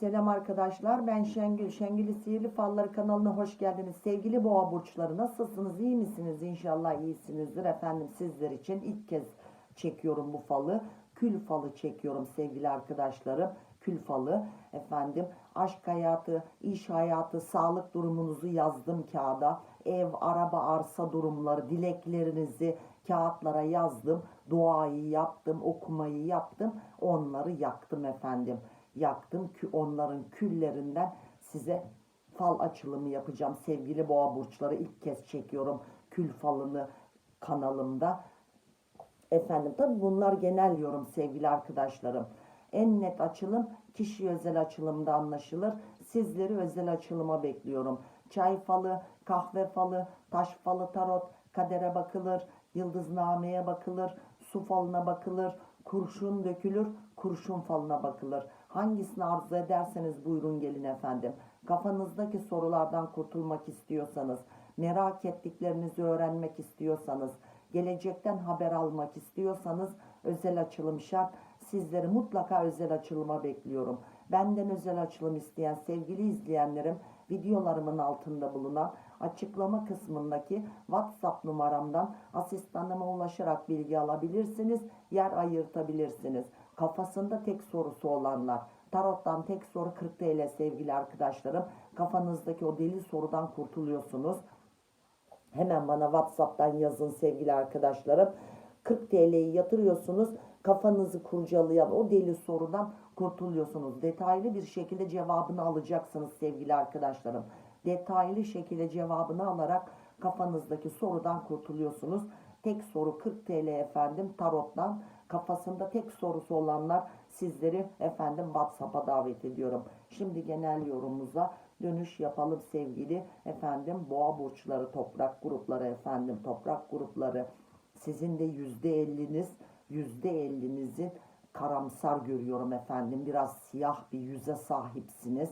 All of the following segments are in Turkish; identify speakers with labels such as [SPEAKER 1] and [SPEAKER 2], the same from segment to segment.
[SPEAKER 1] Selam arkadaşlar ben Şengül. Şengül'ü Sihirli Falları kanalına hoş geldiniz. Sevgili boğa burçları nasılsınız? İyi misiniz? İnşallah iyisinizdir. Efendim sizler için ilk kez çekiyorum bu falı. Kül falı çekiyorum sevgili arkadaşlarım. Kül falı efendim aşk hayatı, iş hayatı, sağlık durumunuzu yazdım kağıda. Ev, araba, arsa durumları, dileklerinizi kağıtlara yazdım. Duayı yaptım, okumayı yaptım. Onları yaktım efendim yaktım ki onların küllerinden size fal açılımı yapacağım. Sevgili boğa burçları ilk kez çekiyorum kül falını kanalımda. Efendim tabi bunlar genel yorum sevgili arkadaşlarım. En net açılım kişi özel açılımda anlaşılır. Sizleri özel açılıma bekliyorum. Çay falı, kahve falı, taş falı tarot, kadere bakılır, yıldıznameye bakılır, su falına bakılır, kurşun dökülür, kurşun falına bakılır. Hangisini arzu ederseniz buyurun gelin efendim. Kafanızdaki sorulardan kurtulmak istiyorsanız, merak ettiklerinizi öğrenmek istiyorsanız, gelecekten haber almak istiyorsanız özel açılım şart. Sizleri mutlaka özel açılıma bekliyorum. Benden özel açılım isteyen sevgili izleyenlerim videolarımın altında bulunan açıklama kısmındaki WhatsApp numaramdan asistanıma ulaşarak bilgi alabilirsiniz, yer ayırtabilirsiniz. Kafasında tek sorusu olanlar, tarottan tek soru 40 TL sevgili arkadaşlarım. Kafanızdaki o deli sorudan kurtuluyorsunuz. Hemen bana WhatsApp'tan yazın sevgili arkadaşlarım. 40 TL'yi yatırıyorsunuz. Kafanızı kurcalayan o deli sorudan kurtuluyorsunuz. Detaylı bir şekilde cevabını alacaksınız sevgili arkadaşlarım. Detaylı şekilde cevabını alarak kafanızdaki sorudan kurtuluyorsunuz. Tek soru 40 TL efendim tarottan. Kafasında tek sorusu olanlar sizleri efendim WhatsApp'a davet ediyorum. Şimdi genel yorumumuza dönüş yapalım sevgili efendim boğa burçları toprak grupları efendim toprak grupları sizin de yüzde elliniz yüzde ellinizi karamsar görüyorum efendim biraz siyah bir yüze sahipsiniz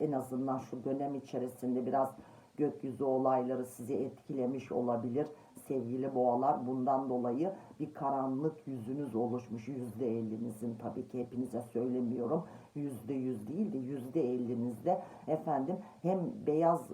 [SPEAKER 1] en azından şu dönem içerisinde biraz gökyüzü olayları sizi etkilemiş olabilir sevgili boğalar. Bundan dolayı bir karanlık yüzünüz oluşmuş. Yüzde ellinizin tabii ki hepinize söylemiyorum. Yüzde yüz değil de yüzde ellinizde. Efendim hem beyaz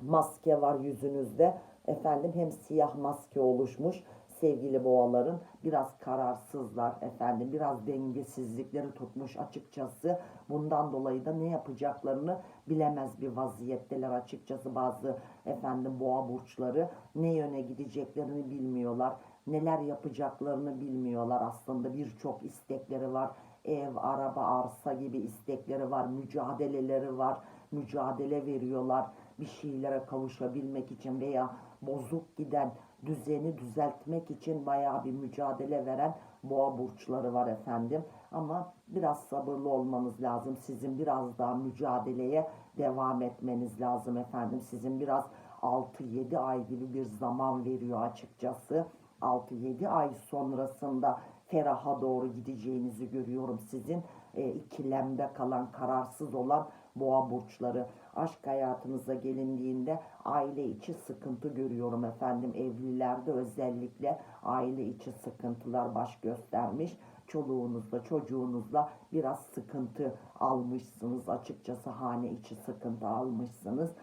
[SPEAKER 1] maske var yüzünüzde. Efendim hem siyah maske oluşmuş sevgili boğaların biraz kararsızlar efendim biraz dengesizlikleri tutmuş açıkçası. Bundan dolayı da ne yapacaklarını bilemez bir vaziyetteler açıkçası bazı efendim boğa burçları. Ne yöne gideceklerini bilmiyorlar neler yapacaklarını bilmiyorlar. Aslında birçok istekleri var. Ev araba arsa gibi istekleri var mücadeleleri var. Mücadele veriyorlar bir şeylere kavuşabilmek için veya bozuk giden düzeni düzeltmek için bayağı bir mücadele veren boğa burçları var efendim. Ama biraz sabırlı olmanız lazım. Sizin biraz daha mücadeleye devam etmeniz lazım efendim. Sizin biraz 6-7 ay gibi bir zaman veriyor açıkçası. 6-7 ay sonrasında feraha doğru gideceğinizi görüyorum sizin e, ikilemde kalan kararsız olan boğa burçları aşk hayatınıza gelindiğinde aile içi sıkıntı görüyorum efendim. Evlilerde özellikle aile içi sıkıntılar baş göstermiş. Çoluğunuzla çocuğunuzla biraz sıkıntı almışsınız. Açıkçası hane içi sıkıntı almışsınız.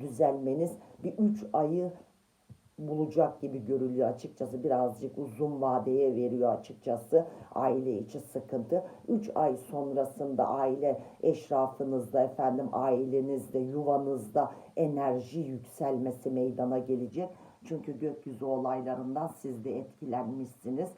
[SPEAKER 1] Düzelmeniz bir üç ayı bulacak gibi görülüyor açıkçası. Birazcık uzun vadeye veriyor açıkçası aile içi sıkıntı. 3 ay sonrasında aile eşrafınızda efendim ailenizde yuvanızda enerji yükselmesi meydana gelecek. Çünkü gökyüzü olaylarından siz de etkilenmişsiniz.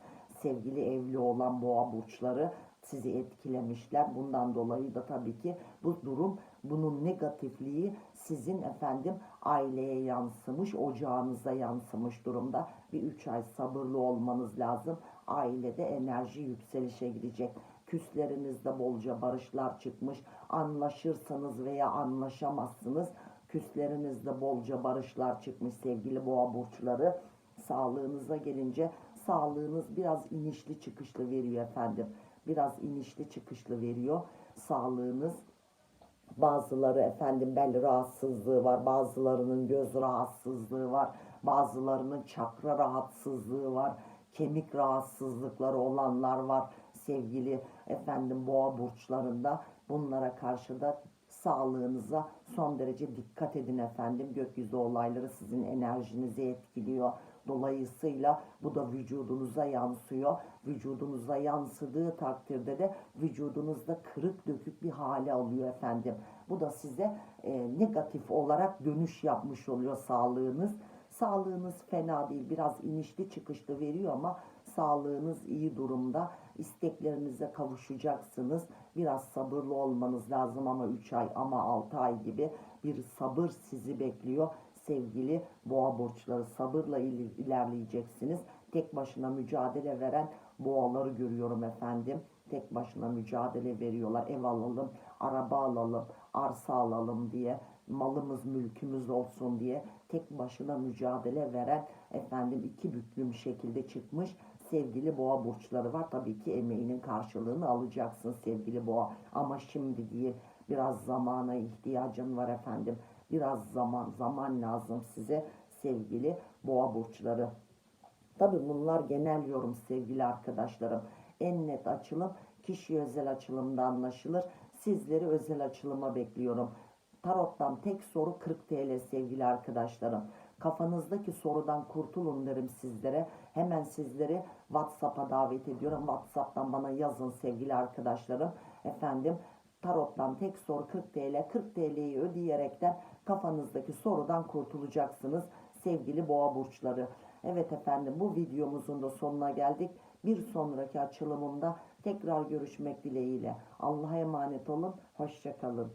[SPEAKER 1] Sevgili evli olan boğa burçları sizi etkilemişler. Bundan dolayı da tabii ki bu durum bunun negatifliği sizin efendim aileye yansımış, ocağınıza yansımış durumda. Bir üç ay sabırlı olmanız lazım. Ailede enerji yükselişe gidecek. Küslerinizde bolca barışlar çıkmış. Anlaşırsanız veya anlaşamazsınız. Küslerinizde bolca barışlar çıkmış sevgili boğa burçları. Sağlığınıza gelince sağlığınız biraz inişli çıkışlı veriyor efendim. Biraz inişli çıkışlı veriyor sağlığınız. Bazıları efendim bel rahatsızlığı var, bazılarının göz rahatsızlığı var, bazılarının çakra rahatsızlığı var, kemik rahatsızlıkları olanlar var sevgili efendim boğa burçlarında bunlara karşı da sağlığınıza son derece dikkat edin efendim. Gökyüzü olayları sizin enerjinizi etkiliyor. Dolayısıyla bu da vücudunuza yansıyor. Vücudunuza yansıdığı takdirde de vücudunuzda kırık dökük bir hale alıyor efendim. Bu da size e, negatif olarak dönüş yapmış oluyor sağlığınız. Sağlığınız fena değil. Biraz inişli çıkışlı veriyor ama sağlığınız iyi durumda. İsteklerinize kavuşacaksınız. Biraz sabırlı olmanız lazım ama 3 ay ama 6 ay gibi bir sabır sizi bekliyor. Sevgili boğa burçları sabırla il- ilerleyeceksiniz. Tek başına mücadele veren boğaları görüyorum efendim. Tek başına mücadele veriyorlar. Ev alalım, araba alalım, arsa alalım diye malımız mülkümüz olsun diye tek başına mücadele veren efendim iki büklüm şekilde çıkmış sevgili boğa burçları var. Tabii ki emeğinin karşılığını alacaksın sevgili boğa ama şimdi değil biraz zamana ihtiyacın var efendim. Biraz zaman zaman lazım size sevgili boğa burçları. Tabii bunlar genel yorum sevgili arkadaşlarım. En net açılım kişi özel açılımda anlaşılır. Sizleri özel açılıma bekliyorum. Tarot'tan tek soru 40 TL sevgili arkadaşlarım. Kafanızdaki sorudan kurtulun derim sizlere. Hemen sizleri WhatsApp'a davet ediyorum. WhatsApp'tan bana yazın sevgili arkadaşlarım. Efendim Tarot'tan tek soru 40 TL. 40 TL'yi ödeyerekten kafanızdaki sorudan kurtulacaksınız sevgili boğa burçları. Evet efendim bu videomuzun da sonuna geldik. Bir sonraki açılımımda tekrar görüşmek dileğiyle. Allah'a emanet olun. Hoşçakalın.